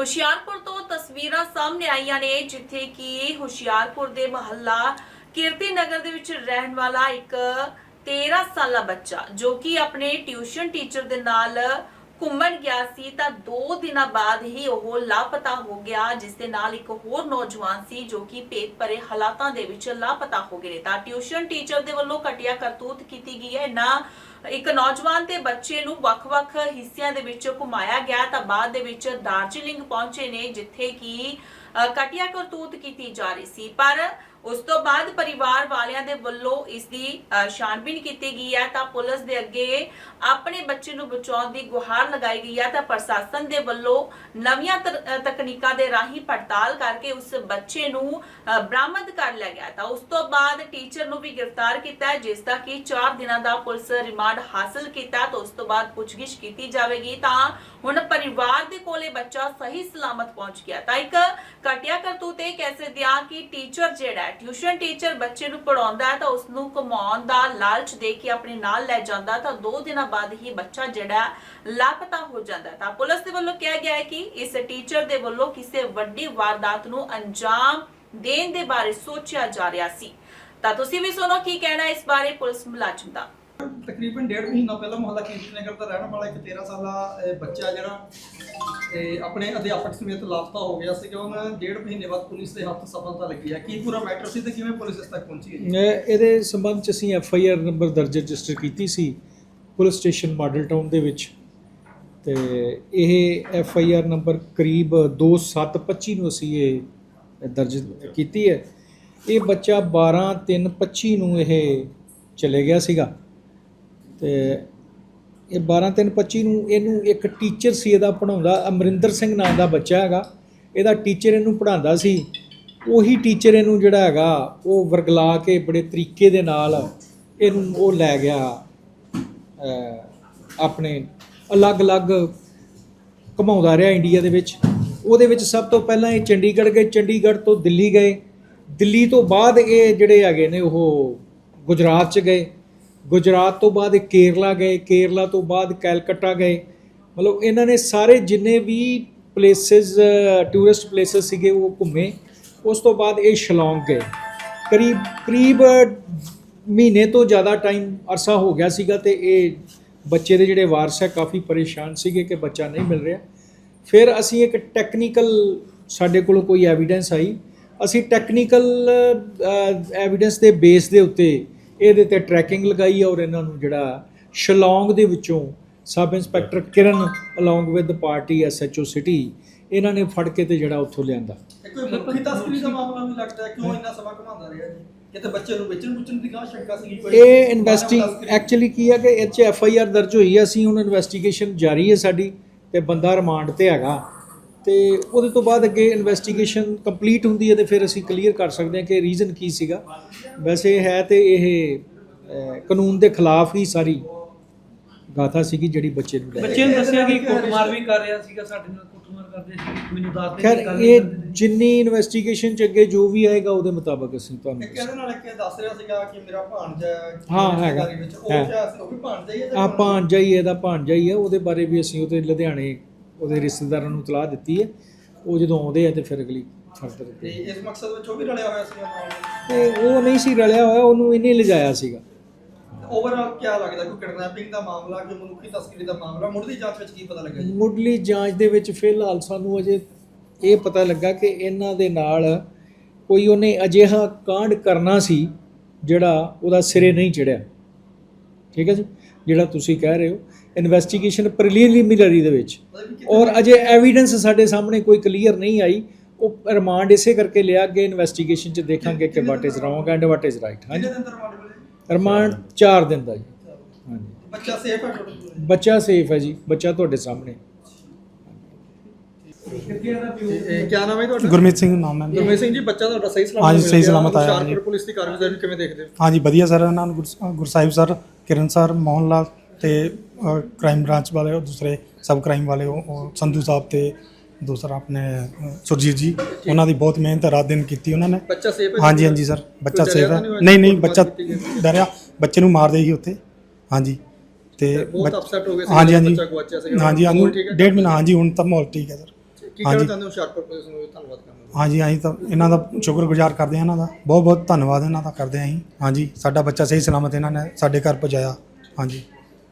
ਹੁਸ਼ਿਆਰਪੁਰ ਤੋਂ ਤਸਵੀਰਾਂ ਸਾਹਮਣੇ ਆਈਆਂ ਨੇ, ਜਿੱਥੇ ਕਿ ਹੁਸ਼ਿਆਰਪੁਰ ਦੇ ਮਹੱਲਾ ਕੀਰਤੀ ਨਗਰ ਦੇ ਵਿੱਚ ਰਹਿਣ ਵਾਲਾ ਇੱਕ 13 ਸਾਲਾ ਬੱਚਾ, ਜੋ ਕਿ ਆਪਣੇ ਟਿਊਸ਼ਨ ਟੀਚਰ ਦੇ ਨਾਲ ਘੁੰਮਣ ਗਿਆ ਸੀ ਤਾਂ 2 ਦਿਨਾਂ ਬਾਅਦ ਹੀ ਉਹ ਲਾਪਤਾ ਹੋ ਗਿਆ ਜਿਸ ਦੇ ਨਾਲ ਇੱਕ ਹੋਰ ਨੌਜਵਾਨ ਸੀ ਜੋ ਕਿ ਭੇਤ ਭਰੇ ਹਾਲਾਤਾਂ ਦੇ ਵਿੱਚ ਲਾਪਤਾ ਹੋ ਗਏ ਤਾਂ ਟਿਊਸ਼ਨ ਟੀਚਰ ਦੇ ਵੱਲੋਂ ਘਟੀਆ ਕਰਤੂਤ ਕੀਤੀ ਗਈ ਹੈ। ਨਾ ਇੱਕ ਨੌਜਵਾਨ ਤੇ ਬੱਚੇ ਨੂੰ ਵੱਖ-ਵੱਖ ਹਿੱਸਿਆਂ ਦੇ ਵਿੱਚ ਘੁਮਾਇਆ ਗਿਆ ਤਾਂ ਬਾਅਦ ਦੇ ਵਿੱਚ ਦਾਰਜੀਲਿੰਗ ਪਹੁੰਚੇ ਨੇ ਜਿੱਥੇ ਕਿ ਅ, ਘਟੀਆ ਕਰਤੂਤ ਕੀਤੀ ਜਾ ਰਹੀ ਸੀ। ਪਰ ਉਸ ਤੋਂ ਬਾਅਦ ਪਰਿਵਾਰ ਵਾਲਿਆਂ ਦੇ ਵੱਲੋਂ ਇਸ ਦੀ ਅ, ਕੀਤੀ ਗਈ ਹੈ ਤਾਂ ਪੁਲਿਸ ਦੇ ਅੱਗੇ ਆਪਣੇ ਬੱਚੇ ਨੂੰ ਬਚਾਉਣ ਦੀ ਗੁਹਾਰ ਲਗਾਈ ਗਈ ਹੈ ਤਾਂ ਪ੍ਰਸ਼ਾਸਨ ਦੇ ਵੱਲੋਂ ਨਵੀਆਂ ਤਕਨੀਕਾਂ ਦੇ ਰਾਹੀਂ ਪੜਤਾਲ ਕਰਕੇ ਉਸ ਬੱਚੇ ਨੂੰ ਬਰਾਮਦ ਕਰ ਲਿਆ ਗਿਆ। ਤਾਂ ਉਸ ਤੋਂ ਬਾਅਦ ਟੀਚਰ ਨੂੰ ਵੀ ਗ੍ਰਿਫਤਾਰ ਕੀਤਾ ਹੈ ਜਿਸ ਦਾ ਕਿ 4 ਦਿਨਾਂ ਦਾ ਪੁਲਿਸ ਰਿਮਾਂਡ ਹਾਸਲ ਕੀਤਾ ਤਾਂ ਉਸ ਤੋਂ ਬਾਅਦ ਪੁੱਛਗਿੱਛ ਕੀਤੀ ਜਾਵੇਗੀ। ਤਾਂ ਹੁਣ ਪਰਿਵਾਰ ਦੇ ਕੋਲੇ ਬੱਚਾ ਸਹੀ ਸਲਾਮਤ ਪਹੁੰਚ ਗਿਆ। ਤਾਂ ਇੱਕ ਘਟਿਆ ਕਰਤੂਤ ਇਹ ਕਹਿ ਸਕਦੇ ਹਾਂ ਕਿ ਟੀਚਰ ਜਿਹੜਾ ਹੈ। ਟਿਊਸ਼ਨ ਟੀਚਰ ਬੱਚੇ ਨੂੰ ਪੜਾਉਂਦਾ ਹੈ ਤਾਂ ਉਸ ਨੂੰ ਕਮਾਉਣ ਦਾ ਲਾਲਚ ਦੇ ਕੇ ਆਪਣੇ ਨਾਲ ਲੈ ਜਾਂਦਾ ਤਾਂ 2 ਦਿਨਾਂ ਬਾਅਦ ਹੀ ਬੱਚਾ ਜਿਹੜਾ ਲਾਪਤਾ ਹੋ ਜਾਂਦਾ ਤਾਂ ਪੁਲਿਸ ਦੇ ਵੱਲੋਂ ਕਿਹਾ ਗਿਆ ਹੈ ਕਿ ਇਸ ਟੀਚਰ ਦੇ ਵੱਲੋਂ ਕਿਸੇ ਵੱਡੀ ਵਾਰਦਾਤ ਨੂੰ ਅੰਜਾਮ ਦੇਣ ਦੇ ਬਾਰੇ ਸੋਚਿਆ ਜਾ ਰਿਹਾ ਸੀ। ਤਾਂ ਤੁਸੀਂ ਵੀ ਸੁਣੋ ਕੀ ਕਹਿਣਾ ਇਸ ਬਾਰੇ ਪੁਲਿਸ ਮੁਲਾਜ਼ਮ ਦਾ। ਤਕਰੀਬਨ ਡੇਢ ਮਹੀਨਾ ਪਹਿਲਾਂ ਮੁਹੱਲਾ ਕੀਰਤੀ ਨਗਰ ਦਾ ਰਹਿਣ ਵਾਲਾ ਇੱਕ 13 ਸਾਲਾ ਬੱਚਾ ਜਿਹੜਾ ਇਹ ਆਪਣੇ ਅਧਿਆਪਕ ਸਮੇਤ ਲਾਪਤਾ ਹੋ ਗਿਆ ਸੀਗਾ। ਉਹਨਾਂ ਡੇਢ ਮਹੀਨੇ ਬਾਅਦ ਪੁਲਿਸ ਦੇ ਹੱਥ ਸਫਲਤਾ ਲੱਗੀ ਹੈ। ਕੀ ਪੂਰਾ ਮੈਟਰ ਸੀ ਤੇ ਕਿਵੇਂ ਪੁਲਿਸ ਇਸ ਤੱਕ ਪਹੁੰਚੀ ਹੈ? ਇਹਦੇ ਸੰਬੰਧ ਚ ਅਸੀਂ ਐਫ ਆਈ ਆਰ ਨੰਬਰ ਦਰਜ ਰਜਿਸਟਰ ਕੀਤੀ ਸੀ, ਪੁਲਿਸ ਸਟੇਸ਼ਨ ਮਾਡਲ ਟਾਊਨ ਦੇ ਵਿੱਚ। ਤੇ ਇਹ ਐਫ ਆਈ ਆਰ ਨੰਬਰ ਕਰੀਬ 2725 ਨੂੰ ਅਸੀਂ ਇਹ ਦਰਜ ਕੀਤੀ ਹੈ। ਇਹ ਬੱਚਾ 12 3 25 ਨੂੰ ਇਹ ਚਲੇ ਗਿਆ ਸੀਗਾ। ਤੇ ਇਹ 12 3 25 ਨੂੰ ਇਹਨੂੰ ਇੱਕ ਟੀਚਰ ਸੀ, ਇਹਦਾ ਪੜਾਉਂਦਾ ਅਮਰਿੰਦਰ ਸਿੰਘ ਨਾਂ ਦਾ ਬੱਚਾ ਹੈਗਾ। ਇਹਦਾ ਟੀਚਰ ਇਹਨੂੰ ਪੜਾਉਂਦਾ ਸੀ। ਉਹੀ ਟੀਚਰ ਇਹਨੂੰ ਜਿਹੜਾ ਹੈਗਾ, ਉਹ ਵਰਗਲਾ ਕੇ ਬੜੇ ਤਰੀਕੇ ਦੇ ਨਾਲ ਇਹਨੂੰ ਉਹ ਲੈ ਗਿਆ ਆਪਣੇ ਅਲੱਗ-ਅਲੱਗ ਘੁਮਾਉਂਦਾ ਰਿਹਾ ਇੰਡੀਆ ਦੇ ਵਿੱਚ। ਉਹਦੇ ਵਿੱਚ ਸਭ ਤੋਂ ਪਹਿਲਾਂ ਇਹ ਚੰਡੀਗੜ੍ਹ ਗਏ, ਚੰਡੀਗੜ੍ਹ ਤੋਂ ਦਿੱਲੀ ਗਏ। ਦਿੱਲੀ ਤੋਂ ਬਾਅਦ ਇਹ ਜਿਹੜੇ ਹੈਗੇ ਨੇ, ਉਹ ਗੁਜਰਾਤ ਚ ਗਏ। ਗੁਜਰਾਤ ਤੋਂ ਬਾਅਦ ਇਹ ਕੇਰਲਾ ਗਏ, ਕੇਰਲਾ ਤੋਂ ਬਾਅਦ ਕੈਲਕੱਟਾ ਗਏ। ਮਤਲਬ ਇਹਨਾਂ ਨੇ ਸਾਰੇ ਜਿੰਨੇ ਵੀ ਪਲੇਸਿਸ ਟੂਰਿਸਟ ਪਲੇਸਿਸ ਸੀਗੇ ਉਹ ਘੁੰਮੇ। ਉਸ ਤੋਂ ਬਾਅਦ ਇਹ ਸ਼ਿਲੌਂਗ ਗਏ। ਕਰੀਬ ਕਰੀਬ ਮਹੀਨੇ ਤੋਂ ਜ਼ਿਆਦਾ ਟਾਈਮ ਅਰਸਾ ਹੋ ਗਿਆ ਸੀਗਾ ਤੇ ਇਹ ਬੱਚੇ ਦੇ ਜਿਹੜੇ ਵਾਰਸ ਹੈ ਕਾਫੀ ਪਰੇਸ਼ਾਨ ਸੀਗੇ ਕਿ ਬੱਚਾ ਨਹੀਂ ਮਿਲ ਰਿਹਾ। ਫਿਰ ਅਸੀਂ ਇੱਕ ਟੈਕਨੀਕਲ ਸਾਡੇ ਕੋਲ ਕੋਈ ਐਵੀਡੈਂਸ ਆਈ। ਅਸੀਂ ਟੈਕਨੀਕਲ ਐਵੀਡੈਂਸ ਦੇ ਬੇਸ ਦੇ ਉੱਤੇ ਇਹਦੇ ਤੇ ਟਰੈਕਿੰਗ ਲਗਾਈ ਔਰ ਇਹਨਾਂ ਨੂੰ ਜਿਹੜਾ ਸ਼ਿਲੌਂਗ ਦੇ ਵਿੱਚੋਂ sub inspector Kiran along with party SHO city ਇਹਨਾਂ ਨੇ ਫੜ ਕੇ ਤੇ ਜਿਹੜਾ ਉੱਥੋਂ ਲਿਆਂਦਾ। ਇਹ ਕੋਈ ਮੁੱਖੀ ਤਸਕਰੀ ਦਾ ਮਾਮਲਾ ਵੀ ਲੱਗਦਾ ਹੈ ਕਿਉਂ ਇੰਨਾ ਸਮਾਂ ਘੁਮਾਉਂਦਾ ਰਿਹਾ ਜੀ? ਕਿਤੇ ਬੱਚੇ ਨੂੰ ਵੇਚਣ ਵੁਚਣ ਦੀ ਗਾਂ ਸ਼ੰਕਾ ਸੀ ਕੋਈ ਇਹ ਇਨਵੈਸਟੀ ਐਕਚੁਅਲੀ ਕੀ ਹੈ ਕਿ ਇਹ 'ਚ ਐਫ ਆਈ ਆਰ ਦਰਜ ਹੋਈ ਹੈ ਅਸੀਂ ਹੁਣ ਇਨਵੈਸਟੀਗੇਸ਼ਨ ਜਾਰੀ ਹੈ ਸਾਡੀ ਤੇ ਬੰਦਾ ਰਿਮਾਂਡ ਤੇ ਹੈਗਾ। ਤੇ ਉਹਦੇ ਤੋਂ ਬਾਅਦ ਅੱਗੇ ਇਨਵੈਸਟੀਗੇਸ਼ਨ ਕੰਪਲੀਟ ਹੁੰਦੀ ਹੈ ਤੇ ਫਿਰ ਅਸੀਂ ਕਲੀਅਰ ਕਰ ਸਕਦੇ ਹਾਂ ਕਿ ਰੀਜ਼ਨ ਕੀ ਸੀਗਾ ਵੈਸੇ ਹੈ ਤੇ ਇਹ ਕਾਨੂੰਨ ਦੇ ਖਿਲਾਫ ਹੀ ਸਾਰੀ ਗਾਥਾ ਸੀਗੀ ਜਿਹੜੀ ਬੱਚੇ ਨੂੰ ਲੈ ਬੱਚੇ ਨੂੰ ਦੱਸਿਆ ਕਿ ਕੁੱਟਮਾਰ ਵੀ ਕਰ ਰਿਹਾ ਸੀਗਾ ਸਾਡੇ ਨਾਲ ਕੁੱਟਮਾਰ ਕਰਦੇ ਸੀ ਮੈਨੂੰ ਦੱਸਦੇ ਖੈਰ ਸੀ ਗੱਲ ਇਹ। ਜਿੰਨੀ ਇਨਵੈਸਟੀਗੇਸ਼ਨ ਚ ਅੱਗੇ ਜੋ ਵੀ ਆਏਗਾ ਉਹਦੇ ਮੁਤਾਬਕ ਅਸੀਂ ਤੁਹਾਨੂੰ ਇੱਕ ਇਹਦੇ ਨਾਲ ਇੱਕ ਦੱਸ ਰਿਹਾ ਸੀਗਾ ਕਿ ਮੇਰਾ ਭਾਣਜਾ ਹੈ ਹਾਂ, ਹੈਗਾ। ਉਹ। ਕਿਹਾ ਸੀ ਉਹ ਵੀ ਭਾਣਜਾ ਹੀ ਹੈ ਆ ਕੌਣ? ਭਾਂਜਾ ਹੀ ਇਹਦਾ ਭਾਂਜਾ ਹੀ ਹੈ ਉਹਦੇ ਬਾਰੇ ਵੀ ਅਸੀਂ ਉਹਦੇ ਲੁਧਿਆਣੇ ਉਹਦੇ ਰਿਸ਼ਤੇਦਾਰਾਂ ਨੂੰ ਤਲਾਹ ਦਿੱਤੀ ਹੈ। ਉਹ ਜਦੋਂ ਆਉਂਦੇ ਆ ਤੇ ਫਿਰ ਅਗਲੀ ਫਰਦਰ ਤੇ ਇਸ ਮਕਸਦ ਵਿੱਚ ਉਹ ਵੀ ਰਲਿਆ ਹੋਇਆ ਸੀ ਤੇ ਉਹ ਨਹੀਂ ਸੀ ਰਲਿਆ ਹੋਇਆ ਉਹਨੂੰ ਇਹਨੇ ਲਿਜਾਇਆ ਸੀਗਾ। ਓਵਰਆਲ ਕੀ ਲੱਗਦਾ? ਕੋਈ ਕਿਡਨੈਪਿੰਗ ਦਾ ਮਾਮਲਾ ਕਿ ਮਨੁੱਖੀ ਤਸਕਰੀ ਦਾ ਮਾਮਲਾ? ਮੁੱਢਲੀ ਜਾਂਚ ਵਿੱਚ ਕੀ ਪਤਾ ਲੱਗਾ ਜੀ? ਮੁੱਢਲੀ ਜਾਂਚ ਦੇ ਵਿੱਚ ਫਿਲਹਾਲ ਸਾਨੂੰ ਅਜੇ ਇਹ ਪਤਾ ਲੱਗਾ ਕਿ ਇਹਨਾਂ ਦੇ ਨਾਲ ਕੋਈ ਉਹਨੇ ਅਜਿਹਾ ਕਾਂਡ ਕਰਨਾ ਸੀ ਜਿਹੜਾ ਉਹਦਾ ਸਿਰੇ ਨਹੀਂ ਚੜਿਆ। ਠੀਕ ਹੈ ਜੀ? ਜਿਹੜਾ ਤੁਸੀਂ ਕਹਿ ਰਹੇ ਹੋ। ਇਨਵੈਸਟੀਗੇਸ਼ਨ ਪ੍ਰੀਲਿਮਿਨਰੀ ਦੇ ਵਿੱਚ। ਕਿ ਔਰ ਅਜੇ ਐਵੀਡੈਂਸ ਸਾਡੇ ਸਾਹਮਣੇ ਕੋਈ ਕਲੀਅਰ ਨਹੀਂ ਆਈ। ਉਹ ਰਿਮਾਂਡ ਇਸੇ ਕਰਕੇ ਲਿਆ ਅੱਗੇ ਇਨਵੈਸਟੀਗੇਸ਼ਨ ਚ ਦੇਖਾਂਗੇ ਕਿ what is wrong and what is right ਹਾਂਜੀ। ਰਿਮਾਂਡ ਮਿਲੇ ਰਿਮਾਂਡ 4 ਦਿਨ ਦਾ ਜੀ। ਹਾਂਜੀ। ਬੱਚਾ ਸੇਫ ਹੈ ਟੋਟਲ ਬੱਚਾ ਸੇਫ ਹੈ ਜੀ। ਬੱਚਾ ਤੁਹਾਡੇ ਸਾਹਮਣੇ। ਇਹ ਕੀ ਨਾਮ ਹੈ ਤੁਹਾਡਾ? ਗੁਰਮੀਤ ਸਿੰਘ ਨਾਮ ਹੈ ਗੁਰਮੀਤ ਸਿੰਘ ਜੀ ਬੱਚਾ ਤੁਹਾਡਾ ਸਹੀ ਸਲਾਮਤ ਹਾਂਜੀ, ਸਹੀ। ਸਲਾਮਤ ਆਇਆ, ਹੁਸ਼ਿਆਰਪੁਰ ਹਾਂਜੀ। ਪੁਲਿਸ ਦੀ ਕਾਰਗੁਜ਼ਾਰੀ ਕਿਵੇਂ ਦੇਖਦੇ ਹੋ? ਹਾਂਜੀ ਵਧੀਆ ਸਰ ਇਹਨਾਂ ਨੂੰ ਗੁਰ- ਗੁਰਸਾਹਿਬ ਸਰ ਕਿਰਨ ਸਰ ਮੋਹਨ ਲਾਲ ਤੇ ਕ੍ਰਾਈਮ ਬ੍ਰਾਂਚ ਵਾਲੇ ਉਹ ਦੂਸਰੇ ਸਬ ਕ੍ਰਾਈਮ ਵਾਲੇ ਉਹ ਸੰਧੂ ਸਾਹਿਬ ਤੇ ਦੂਸਰਾ ਆਪਣੇ ਸੁਰਜੀਤ ਜੀ ਉਹਨਾਂ ਦੀ ਬਹੁਤ ਮਿਹਨਤ ਰਾਤ ਦਿਨ ਕੀਤੀ ਉਹਨਾਂ ਨੇ। ਬੱਚਾ ਸੇਫ ਹੈ ਹਾਂਜੀ ਹਾਂਜੀ ਸਰ ਬੱਚਾ ਸੇਫ ਹੈ। ਨਹੀਂ? ਨਹੀਂ ਬੱਚਾ? ਡਰਿਆ ਬੱਚੇ ਨੂੰ ਮਾਰਦੇ ਹੀ ਉੱਥੇ। ਹਾਂਜੀ ਤੇ ਬਹੁਤ ਅਪਸੈਟ ਹੋ ਗਏ ਸੀ ਹਾਂਜੀ ਹਾਂਜੀ। ਬੱਚਾ ਹਾਂਜੀ? ਹਾਂਜੀ ਡੇਢ ਮਹੀਨਾ ਹਾਂਜੀ ਹੁਣ ਤਾਂ ਮਾਹੌਲ ਠੀਕ ਹੈ ਸਰ ਕੀ ਕਹਿਣਾ ਹਾਂਜੀ। ਚਾਹੁੰਦੇ ਹੋ ਹੁਸ਼ਿਆਰਪੁਰ ਪੁਲਿਸ ਨੂੰ? ਧੰਨਵਾਦ ਕਰਨਾ ਹਾਂਜੀ ਅਸੀਂ ਤਾਂ ਇਹਨਾਂ ਦਾ ਸ਼ੁਕਰਗੁਜ਼ਾਰ ਕਰਦੇ ਹਾਂ ਇਹਨਾਂ ਦਾ। ਬਹੁਤ ਬਹੁਤ ਧੰਨਵਾਦ ਇਹਨਾਂ ਦਾ ਕਰਦੇ ਹਾਂ ਅਸੀਂ। ਹਾਂਜੀ ਸਾਡਾ ਬੱਚਾ ਸਹੀ ਸਲਾਮਤ ਇਹਨਾਂ ਨੇ ਸਾਡੇ ਘਰ ਪਹੁੰਚਾਇਆ। ਹਾਂਜੀ।